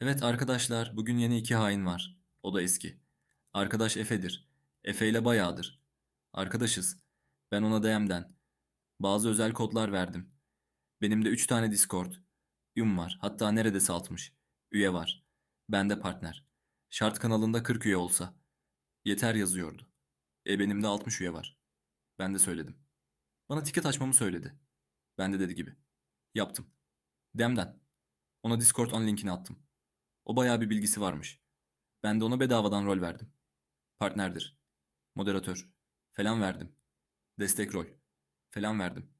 Evet arkadaşlar, bugün yeni iki hain var. O da eski. Arkadaş Efe'dir. Efe ile bayağıdır. Arkadaşız. Ben ona DM'den. Bazı özel kodlar verdim. Benim de üç tane Discord. Yum var. Hatta neredeyse altmış. Üye var. Ben de partner. Şart kanalında 40 üye olsa. Yeter yazıyordu. E benim de 60 üye var. Ben de söyledim. Bana tiket açmamı söyledi. Ben de dedi gibi. Yaptım. Demden. Ona Discord on linkini attım. O bayağı bir bilgisi varmış. Ben de ona bedavadan rol verdim. Partnerdir. Moderatör. Falan verdim. Destek rol. Falan verdim.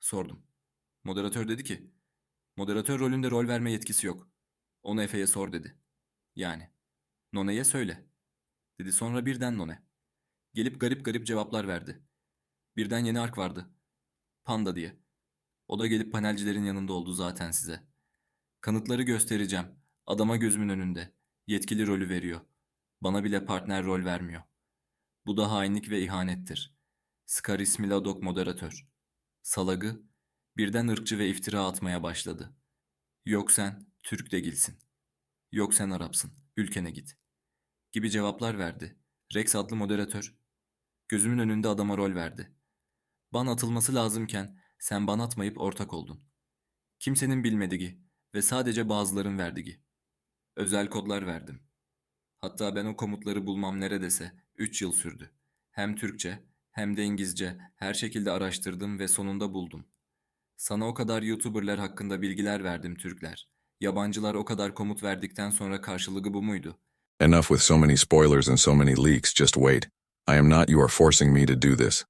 Sordum. Moderatör dedi ki, moderatör rolünde rol verme yetkisi yok. Onu Efe'ye sor dedi. Yani. None'ye söyle. Dedi sonra birden None. Gelip garip garip cevaplar verdi. Birden yeni ark vardı. Panda diye. O da gelip panelcilerin yanında oldu zaten size. Kanıtları göstereceğim. Adama gözümün önünde. Yetkili rolü veriyor. Bana bile partner rol vermiyor. Bu da hainlik ve ihanettir. Skaris Miladok moderatör. Salagı birden ırkçı ve iftira atmaya başladı. Yok sen Türk değilsin. Yok sen Arapsın. Ülkene git. Gibi cevaplar verdi. Rex adlı moderatör. Gözümün önünde adama rol verdi. Ban atılması lazımken sen ban atmayıp ortak oldun. Kimsenin bilmediği ve sadece bazıların verdiği. Özel kodlar verdim. Hatta ben o komutları bulmam neredeyse 3 yıl sürdü. Hem Türkçe hem de İngilizce her şekilde araştırdım ve sonunda buldum. Sana o kadar YouTuber'lar hakkında bilgiler verdim Türkler. Yabancılar o kadar komut verdikten sonra karşılığı bu muydu? Enough with so many spoilers and so many leaks, just wait. I am not you are forcing me to do this.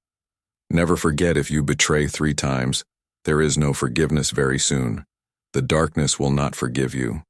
Never forget if you betray three times, there is no forgiveness very soon. The darkness will not forgive you.